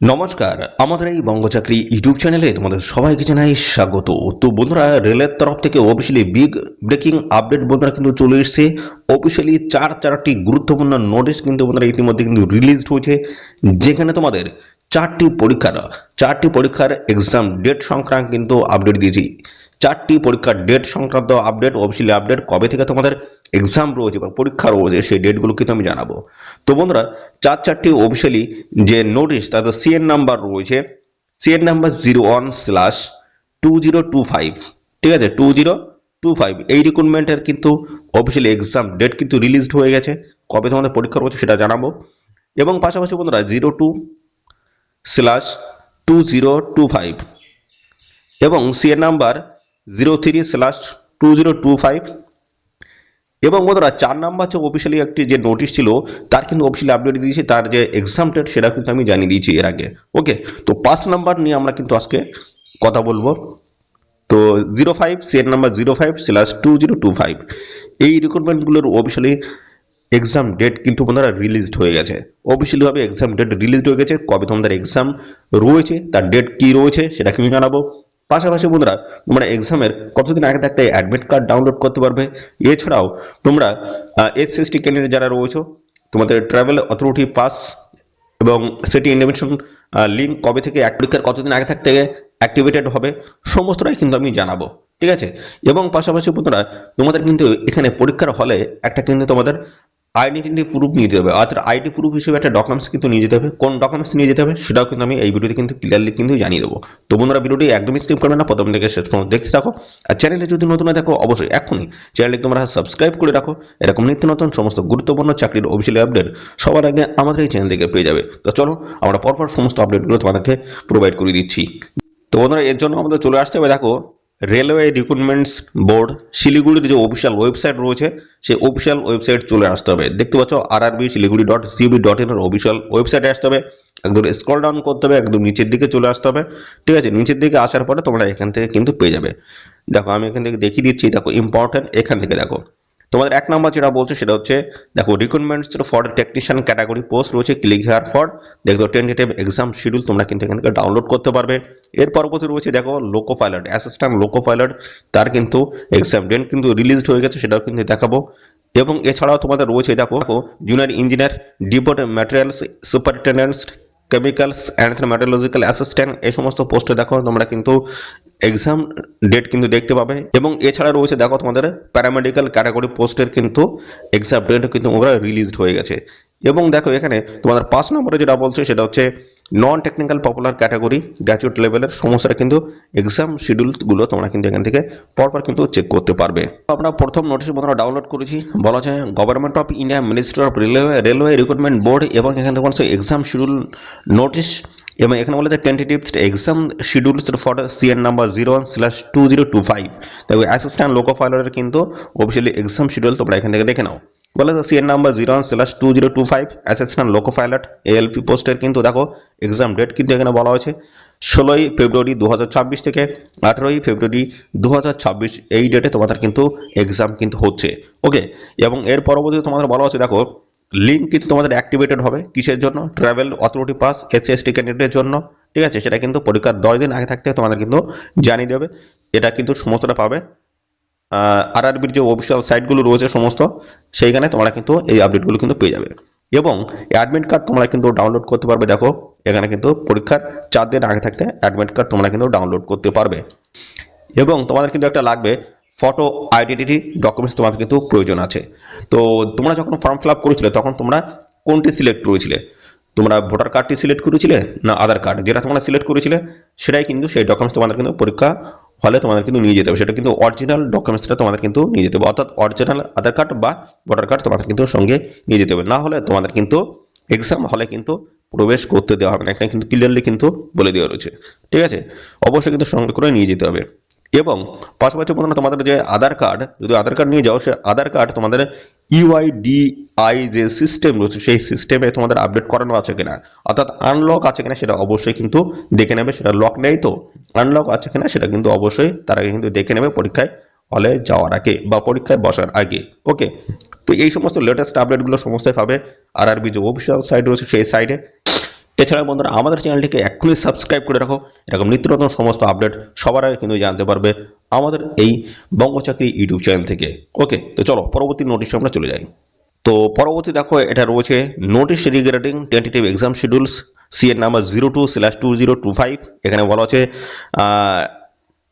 নমস্কার, আমাদের এই বঙ্গচাকরি ইউটিউব চ্যানেলে তোমাদের সবাইকে জানাই স্বাগত। তো বন্ধুরা, রেলের তরফ থেকে অফিসিয়ালি বিগ ব্রেকিং আপডেট বন্ধুরা কিন্তু চলে এসছে। অফিসিয়ালি চার চারটি গুরুত্বপূর্ণ নোটিশ কিন্তু বন্ধুরা ইতিমধ্যে কিন্তু রিলিজড হয়েছে। যেখানে তোমাদের চারটি পরীক্ষার চারটি পরীক্ষার এক্সাম ডেট সংক্রান্ত কিন্তু আপডেট দিয়েছি। চারটি পরীক্ষার ডেট সংক্রান্ত আপডেট অফিসিয়ালি আপডেট কবে থেকে তোমাদের এক্সাম রয়েছে বা পরীক্ষা রয়েছে সেই ডেটগুলো কিন্তু আমি জানাব। তো বন্ধুরা, চার চারটি অফিসিয়ালি যে নোটিশ তাদের সিএন নাম্বার রয়েছে CN number zero one slash two zero two five ঠিক আছে? টু জিরো টু ফাইভ এই রিক্রুটমেন্টের কিন্তু অফিসিয়ালি এক্সাম ডেট কিন্তু রিলিজড হয়ে গেছে। কবে তোমাদের পরীক্ষা রয়েছে সেটা জানাব। এবং পাশাপাশি বন্ধুরা zero two slash two zero two five এবং CEN number zero three slash two zero two five এবং বন্ধুরা, চার নাম্বার হচ্ছে অফিসিয়ালি একটি যে নোটিশ ছিল, তার কিন্তু অফিসিয়ালি আপডেট দিয়েছি, তার যে এক্সাম ডেট সেটা কিন্তু আমি জানিয়ে দিয়েছি এর আগে। ওকে তো পাঁচ নাম্বার নিয়ে আমরা কিন্তু আজকে কথা বলব। তো zero five CEN number zero five slash two zero two five এই রিক্রুটমেন্টগুলোর অফিসিয়ালি এক্সাম ডেট কিন্তু বন্ধুরা রিলিজড হয়ে গেছে। অফিসিয়ালিভাবে এক্সাম ডেট রিলিজড হয়ে গেছে, কবে তোমাদের এক্সাম রয়েছে, তার ডেট কি রয়েছে সেটা কিন্তু জানাব। পাশাপাশি বন্ধুরা, তোমরা এক্সামের কতদিন আগে থাকতে অ্যাডমিট কার্ড ডাউনলোড করতে পারবে। এছাড়াও তোমরা এস এস টি ক্যান্ডিডেট যারা রয়েছে, তোমাদের ট্রাভেল অথরিটি পাস এবং সেটি ইন্ডিমেশন লিঙ্ক কবে থেকে এক পরীক্ষার কতদিন আগে থাকতে অ্যাক্টিভেটেড হবে, সমস্তটাই কিন্তু আমি জানাব। ঠিক আছে? এবং পাশাপাশি বন্ধুরা, তোমাদের কিন্তু এখানে পরীক্ষার হলে একটা কিন্তু তোমাদের আইডেন্টিটি প্রুফ নিয়ে যেতে হবে। অর্থাৎ আইডি প্রুফ হিসেবে একটা ডকুমেন্টস কিন্তু নিয়ে যেতে হবে। কোন ডকুমেন্টস নিয়ে যেতে হবে সেটাও কিন্তু আমি এই ভিডিওতে কিন্তু ক্লিয়ারলি কিন্তু জানিয়ে দেবো। তো বন্ধুরা ভিডিওটি একদমই স্কিপ করবে না। প্রথম থেকে শেষ পর্যন্ত দেখতে থাকো। আর চ্যানেলে যদি নতুন থাকো, অবশ্যই এখনই চ্যানেলটি তোমরা সাবস্ক্রাইব করে রাখো। এরকম নিত্য নতুন সমস্ত গুরুত্বপূর্ণ চাকরির অফিসিয়ালি আপডেট সবার আগে আমাদের এই চ্যানেল থেকে পেয়ে যাবে। তো চলো, আমরা পরপর সমস্ত আপডেটগুলো তোমাদেরকে প্রোভাইড করে দিচ্ছি। তো বন্ধুরা, এর জন্য আমাদের চলে আসতে হবে। দেখো রেলওয়ে রিক্রুটমেন্টস বোর্ড, শিলিগুড়ির যে অফিসিয়াল ওয়েবসাইট রয়েছে, সেই অফিসিয়াল ওয়েবসাইট চলে আসতে হবে। দেখতে পাচ্ছ আর RB Siliguri dot CB dot এর অফিসিয়াল ওয়েবসাইটে আসতে হবে। একদম স্ক্রল ডাউন করতে হবে, একদম নিচের দিকে চলে আসতে হবে। ঠিক আছে, নিচের দিকে আসার পরে তোমরা এখান থেকে কিন্তু পেয়ে যাবে। দেখো, আমি এখান থেকে দেখিয়ে দিচ্ছি, দেখো ইম্পর্টেন্ট এখান থেকে দেখো। তোমাদের এক নম্বর যেটা বলছে সেটা হচ্ছে, দেখো recruitments for technician category post রয়েছে ক্লিক হেয়ার ফর দেখো টেন্টেটিভ এক্সাম শিডিউল তোমরা কিন্তু এখান থেকে ডাউনলোড করতে পারবে। এর পরবর্তী রয়েছে, দেখো loco pilot assistant loco pilot তার কিন্তু এক্সাম ডেট কিন্তু রিলিজড হয়ে গেছে, সেটাও কিন্তু দেখাবো। এবং এছাড়াও তোমাদের রয়েছে, দেখো junior engineer depot materials superintendents chemicals and metallurgical assistant এই সমস্ত পোস্টে দেখো, তোমরা কিন্তু এক্সাম ডেট কিন্তু দেখতে পাবে। এবং এছাড়া রয়েছে, দেখো তোমাদের প্যারামেডিক্যাল ক্যাটাগরি পোস্টের কিন্তু এক্সাম ডেট কিন্তু ওরা রিলিজড হয়ে গেছে। এবং দেখো এখানে তোমাদের পাঁচ নম্বরে যেটা বলছে, সেটা হচ্ছে non technical popular category graduate লেভেলের সমস্যাটা কিন্তু এক্সাম শিডিউলগুলো তোমরা কিন্তু এখান থেকে পরপর কিন্তু চেক করতে পারবে। আমরা প্রথম নোটিশ বন্ধুরা ডাউনলোড করেছি। বলা যায় government of India ministry of railway railway recruitment board এবং এখান থেকে বলছে এক্সাম শিডিউল নোটিশ এবং এখানে বলা যায় tentative exam schedules for CEN number zero one slash two zero two five দেখো অ্যাসিস্ট্যান্ট লোকো ফাইলারের কিন্তু অফিসিয়ালি এক্সাম শিডিউল তোমরা এখান থেকে দেখে নাও। বলে যে CEN number zero one slash two zero two five assistant loco pilot ALP পোস্টের কিন্তু দেখো এক্সাম ডেট কিন্তু এখানে বলা হয়েছে। ষোলোই ফেব্রুয়ারি দু হাজার ছাব্বিশ থেকে আঠেরোই ফেব্রুয়ারি দু হাজার ছাব্বিশ এই ডেটে তোমাদের কিন্তু এক্সাম কিন্তু হচ্ছে। ওকে এবং এর পরবর্তীতে তোমাদের বলা হচ্ছে, দেখো লিঙ্ক কিন্তু তোমাদের অ্যাক্টিভেটেড হবে। কিসের জন্য? Travel authority pass SC ST ক্যান্ডিডেটের জন্য। ঠিক আছে? সেটা কিন্তু পরীক্ষার দশ দিন আগে থাকতে তোমাদের কিন্তু জানিয়ে দেবে। এটা কিন্তু সমস্তটা পাবে। আর আরবির যে অফিসিয়াল সাইটগুলো রয়েছে সমস্ত, সেইখানে তোমরা কিন্তু এই আপডেটগুলো কিন্তু পেয়ে যাবে। এবং অ্যাডমিট কার্ড তোমরা কিন্তু ডাউনলোড করতে পারবে। দেখো, এখানে কিন্তু পরীক্ষার চার দিন আগে থাকতে অ্যাডমিট কার্ড তোমরা কিন্তু ডাউনলোড করতে পারবে। এবং তোমাদের কিন্তু একটা লাগবে ফটো আইডেন্টিটি ডকুমেন্টস তোমাদের কিন্তু প্রয়োজন আছে। তো তোমরা যখন ফর্ম ফিল আপ করেছিলে, তখন তোমরা কোনটি সিলেক্ট করেছিলে? তোমরা ভোটার কার্ডটি সিলেক্ট করেছিলে না আধার কার্ড যেটা তোমরা সিলেক্ট করেছিলে, সেটাই কিন্তু সেই ডকুমেন্টস তোমাদের কিন্তু পরীক্ষা হলে তোমাদের কিন্তু নিয়ে যেতে হবে। সেটা কিন্তু অরিজিনাল ডকুমেন্টসটা তোমাদের কিন্তু নিয়ে যেতে হবে। অর্থাৎ অরিজিনাল আধার কার্ড বা ভোটার কার্ড তোমাদের কিন্তু সঙ্গে নিয়ে যেতে হবে। না হলে তোমাদের কিন্তু এক্সাম হলে কিন্তু প্রবেশ করতে দেওয়া হবে না। এখানে কিন্তু ক্লিয়ারলি কিন্তু বলে দেওয়া রয়েছে। ঠিক আছে? অবশ্যই কিন্তু সঙ্গে করে নিয়ে যেতে হবে। এবং পাশাপাশি বন্ধুরা তোমাদের যে আধার কার্ড যদি আধার কার্ড নিয়ে যাও, সে আধার কার্ড তোমাদের ইউআইডিআই যে সিস্টেম রয়েছে, সেই সিস্টেমে তোমাদের আপডেট করানো আছে কিনা, অর্থাৎ আনলক আছে কিনা সেটা অবশ্যই কিন্তু দেখে নেবে, সেটা লক নেই তো আনলক আছে কিনা সেটা কিন্তু অবশ্যই তার আগে কিন্তু দেখে নেবে পরীক্ষায় হলে যাওয়ার আগে বা পরীক্ষায় বসার আগে ওকে তো এই সমস্ত লেটেস্ট আপডেটগুলো সমস্তই পাবে আর আর বি যে অফিসিয়াল সাইট রয়েছে, সেই সাইটে এছাড়া বন্ধুরা, আমাদের চ্যানেলটিকে এক্ষুনি সাবস্ক্রাইব করে রাখো। এরকম নিত্য নতুন সমস্ত আপডেট সবার আগে কিন্তু জানতে পারবে আমাদের এই বঙ্গচাকরি ইউটিউব চ্যানেল থেকে। ওকে তো চলো, পরবর্তী নোটিশে আমরা চলে যাই। তো পরবর্তী দেখো, এটা রয়েছে notice regarding tentative exam schedules C এর number zero two slash two zero two five এখানে বলা হচ্ছে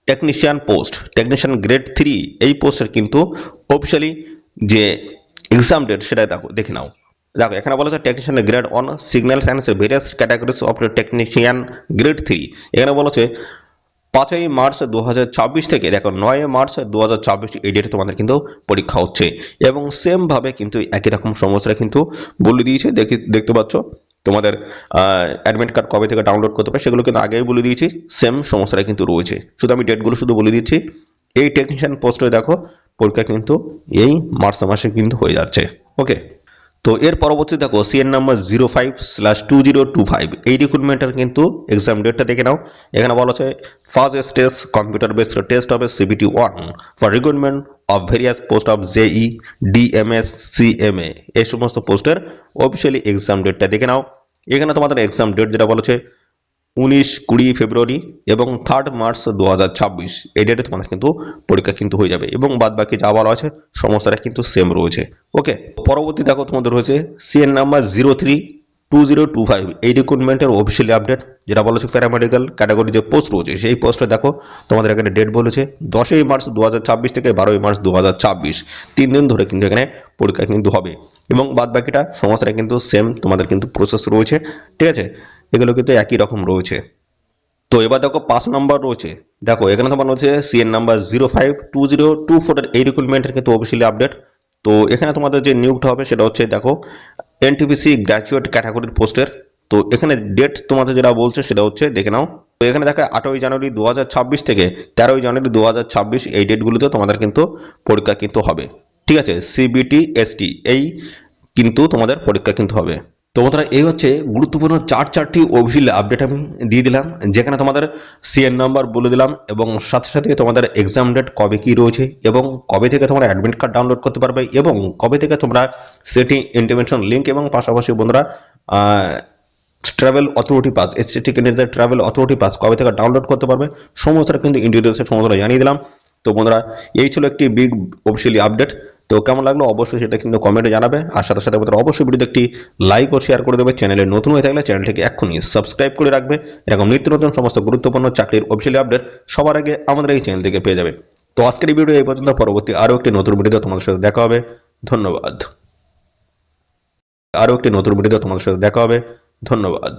technician post technician grade three এই পোস্টের কিন্তু অফিসিয়ালি যে এক্সাম ডেট সেটা দেখো, দেখে নাও। দেখো, এখানে বলা হচ্ছে technician grade on signal science various categories of technician grade three এখানে বলা হচ্ছে পাঁচই মার্চ দু হাজার ছাব্বিশ থেকে, দেখো, নয় মার্চ দু হাজার এই ডেটে তোমাদের কিন্তু পরীক্ষা হচ্ছে। এবং সেমভাবে কিন্তু একই রকম সমস্যাটা কিন্তু বলে দিয়েছে। দেখি, দেখতে পাচ্ছ, তোমাদের অ্যাডমিট কার্ড কবে থেকে ডাউনলোড করতে পারে সেগুলো কিন্তু আগেই বলে দিয়েছি সেম সমস্যাটা কিন্তু রয়েছে। শুধু আমি ডেটগুলো শুধু বলে দিচ্ছি, এই টেকনিশিয়ান পোস্টে দেখো, পরীক্ষা কিন্তু এই মার্চ মাসে কিন্তু হয়ে যাচ্ছে। ওকে তো এর পরবর্তী দেখো CEN number zero five slash two zero two five এই রিক্রুটমেন্টের কিন্তু এক্সাম ডেটটা দেখে নাও। এখানে বলা হচ্ছে first stage computer based test হবে CBT one for recruitment of various post of JE DMS CMA এই সমস্ত পোস্টের অফিসিয়ালি এক্সাম ডেটটা দেখে নাও। এখানে তোমাদের এক্সাম ডেট যেটা বলেছে উনিশ, কুড়ি ফেব্রুয়ারি এবং থার্ড মার্চ দু হাজার ছাব্বিশ। এই ডেটে তোমাদের কিন্তু পরীক্ষা কিন্তু হয়ে যাবে এবং বাদ বাকি যা বলা আছে সমস্যাটা কিন্তু সেম রয়েছে। ওকে পরবর্তী দেখো তোমাদের রয়েছে CEN number zero three two zero two five এই রিক্রুটমেন্টের অফিসিয়ালি আপডেট যেটা বলেছে প্যারামেডিক্যাল ক্যাটাগরি যে পোস্ট রয়েছে, সেই পোস্টে দেখো, তোমাদের এখানে ডেট বলেছে দশই মার্চ দু হাজার ছাব্বিশ থেকে বারোই মার্চ দু হাজার ছাব্বিশ। তিন দিন ধরে কিন্তু এখানে পরীক্ষা কিন্তু হবে। এবং বাদ বাকিটা সমস্যাটা কিন্তু সেম তোমাদের কিন্তু প্রসেস রয়েছে। ঠিক আছে? এগুলো কিন্তু একই রকম রয়েছে। তো এবার দেখো পাঁচ নম্বর রয়েছে। দেখো, এখানে তোমার রয়েছে CEN number zero five two zero two ফোরের এই রিক্রুটমেন্টের কিন্তু অফিসিয়ালি আপডেট তো এখানে তোমাদের যে নিয়োগটা হবে সেটা হচ্ছে, দেখো এনটিপিসি গ্র্যাজুয়েট ক্যাটাগরির পোস্টের তো এখানে ডেট তোমাদের যেটা বলছে সেটা হচ্ছে, দেখে নাও। তো এখানে দেখো, আটই জানুয়ারি দু হাজার ছাব্বিশ থেকে তেরোই জানুয়ারি দু হাজার ছাব্বিশ এই ডেটগুলোতে তোমাদের কিন্তু পরীক্ষা কিন্তু হবে। ঠিক আছে সিবিটি এসটি এই কিন্তু তোমাদের পরীক্ষা কিন্তু হবে। তো বন্ধুরা, এই হচ্ছে গুরুত্বপূর্ণ চার চারটি অফিসিয়াল আপডেট আমি দিয়ে দিলাম, যেখানে তোমাদের সিএন নাম্বার বলে দিলাম এবং সাথে সাথে তোমাদের এক্সাম ডেট কবে কি রয়েছে এবং কবে থেকে তোমরা অ্যাডমিট কার্ড ডাউনলোড করতে পারবে এবং কবে থেকে তোমরা সেটি ইন্টিমেশন লিঙ্ক এবং পাশাপাশি বন্ধুরা travel authority pass ST candidate travel authority pass কবে থেকে ডাউনলোড করতে পারবে, সমস্তটা কিন্তু ইন্ডিভিজুয়ালসের সমস্তটা জানিয়ে দিলাম। তো বন্ধুরা, এই ছিল একটি বিগ অফিসিয়ালি আপডেট তো কেমন লাগল? অবশ্যই সেটা কিন্তু কমেন্টে জানাবে। আর সাথে সাথে আমাদের অবশ্যই ভিডিওতে একটি লাইক ও শেয়ার করে দেবে। চ্যানেলে নতুন হয়ে থাকলে চ্যানেলটিকে এক্ষুনি সাবস্ক্রাইব করে রাখবে। এরকম নিত্য নতুন সমস্ত গুরুত্বপূর্ণ চাকরির অফিসিয়ালি আপডেট সবার আগে আমাদের এই চ্যানেল থেকে পেয়ে যাবে। তো আজকের ভিডিও এই পর্যন্ত। পরবর্তী আরও একটি নতুন ভিডিও তোমাদের সাথে দেখা হবে। ধন্যবাদ। আরও একটি নতুন ভিডিও তোমাদের সাথে দেখা হবে। ধন্যবাদ।